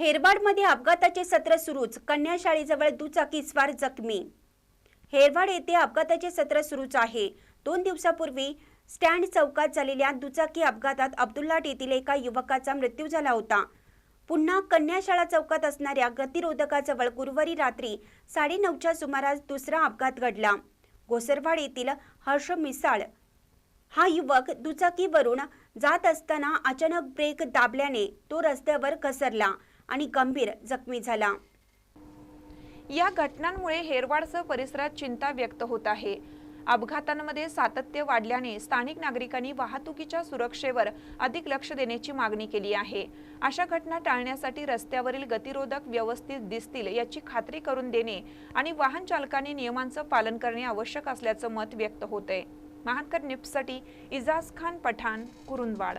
हेरवाडमध्ये अपघाताचे सत्र सुरूच. कन्या शाळेजवळ दुचाकी स्वार जखमी. हेरवाड येथे अपघाताचे सत्र सुरूच आहे. दोन दिवसापूर्वी स्टँड चौकात झालेल्या दुचाकी अपघातात अब्दुल्लाट येथील एका युवकाचा मृत्यू झाला होता. पुन्हा कन्या शाळा चौकात असणाऱ्या गतिरोधकाजवळ गुरुवारी रात्री साडेनऊच्या सुमारास दुसरा अपघात घडला. घोसरवाड येथील हर्ष मिसाळ. हा युवक दुचाकीवरून जात असताना अचानक ब्रेक दाबल्याने तो रस्त्यावर घसरला. आणि गंभीर जखमी झाला. या घटनांमुळे हेरवाडसह परिसरात चिंता व्यक्त होत आहे. अपघातांमध्ये सातत्य वाढल्याने स्थानिक नागरिकांनी वाहतुकीच्या सुरक्षेवर अधिक लक्ष देण्याची मागणी केली आहे. अशा घटना टाळण्यासाठी रस्त्यावरील गतिरोधक व्यवस्थित दिसतील याची खात्री करून देणे आणि वाहन चालकांनी नियमांचं पालन करणे आवश्यक असल्याचं मत व्यक्त होतंय. महानकर निप्ससाठी इजाज खान पठाण कुरुंदवाड.